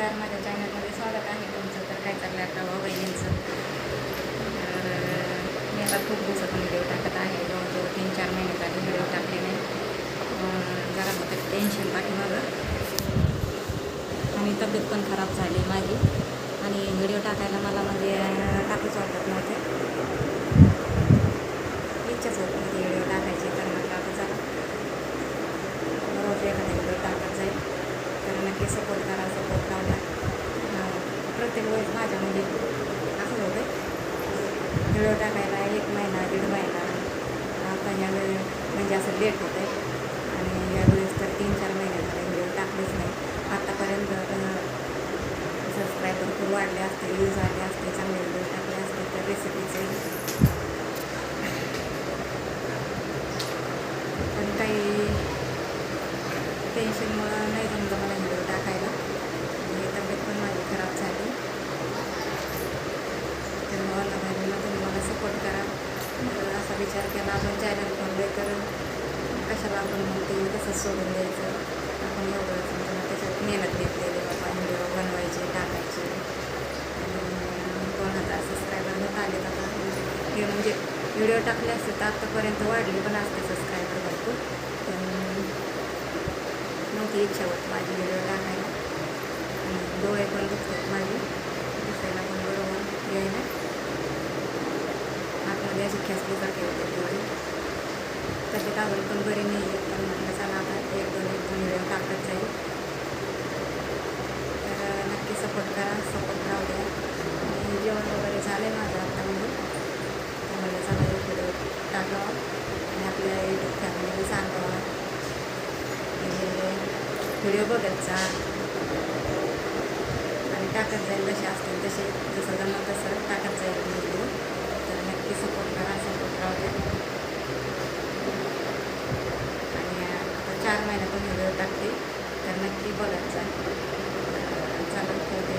नमस्कार माझ्या चॅनलमध्ये स्वागत आहे. तुमचं तर काय चाललं आता भाऊ बहिणींचं? तर मी आता खूप दिवसातून व्हिडिओ टाकत आहे. जवळजवळ तीन चार महिने झाले व्हिडिओ टाकले नाही जरा होतं टेन्शन पाठीमागं. आणि तब्येत पण खराब झाली माझी. आणि व्हिडिओ टाकायला मला म्हणजे अं, टाकूच वाटत नव्हते इच्छाच होत नव्हती व्हिडिओ टाकायची तर म्हटलं आता चला रोज एखादा व्हिडिओ टाकत जाईल तर नक्की सपोर्ट करा सपोर्ट लावला प्रत्येक वेळेस माझ्या म्हणजे असं होतं व्हिडिओ टाकायला एक महिना दीड महिना आता ह्या म्हणजे असं लेट होतं आहे आणि यावेळेस तर तीन चार महिने झाले व्हिडिओ टाकलेच नाही. आत्तापर्यंत सबस्क्रायबर खूप वाढले असते यूज आले असते चांगले व्हिडिओ टाकले असते तर रेसिपीचे पण काही टेन्शनमुळं नाही जमलं मला व्हिडिओ टाकायला आणि तब्येत पण माझी खराब झाली तर मला बहिणीला तुम्ही मला सपोर्ट करा तर असा विचार केला आपण चॅनल खोलले तर कशाला आपण म्हणते ते तसंच सोडून द्यायचं? आपण एवढं समजा त्याच्यात मेहनत घेतलेली बाबा व्हिडिओ बनवायचे टाकायचे. दोन हजार सबस्क्रायबर होत आले आता हे म्हणजे व्हिडिओ टाकले असते तर आत्तापर्यंत वाढली पण असते सबस्क्रायबर भरपूर. पण नव्हती इच्छा होत माझी व्हिडिओ टाकायला. आणि डोळे पण दुखतात माझे. अशी खेचल्यासारखे होते डोळे तसे कागद पण बरी नाही आहेत पण म्हटलं चला आता एक दोन एक दोन व्हिडिओ टाकत जाईल. तर नक्की सपोर्ट करा. सपोर्ट राहू द्या. आणि जेवण वगैरे झालं माझं आता म्हणून तर म्हणलं चला एक व्हिडिओ टाकावा. आणि आपल्या युट्यूब फॅमिलीला सांगावा. व्हिडिओ बघत जा. आणि टाकत जाईल जसे असतील तसे. महिन्यातून व्हिडिओ टाकते. तर नक्की बघायचा चला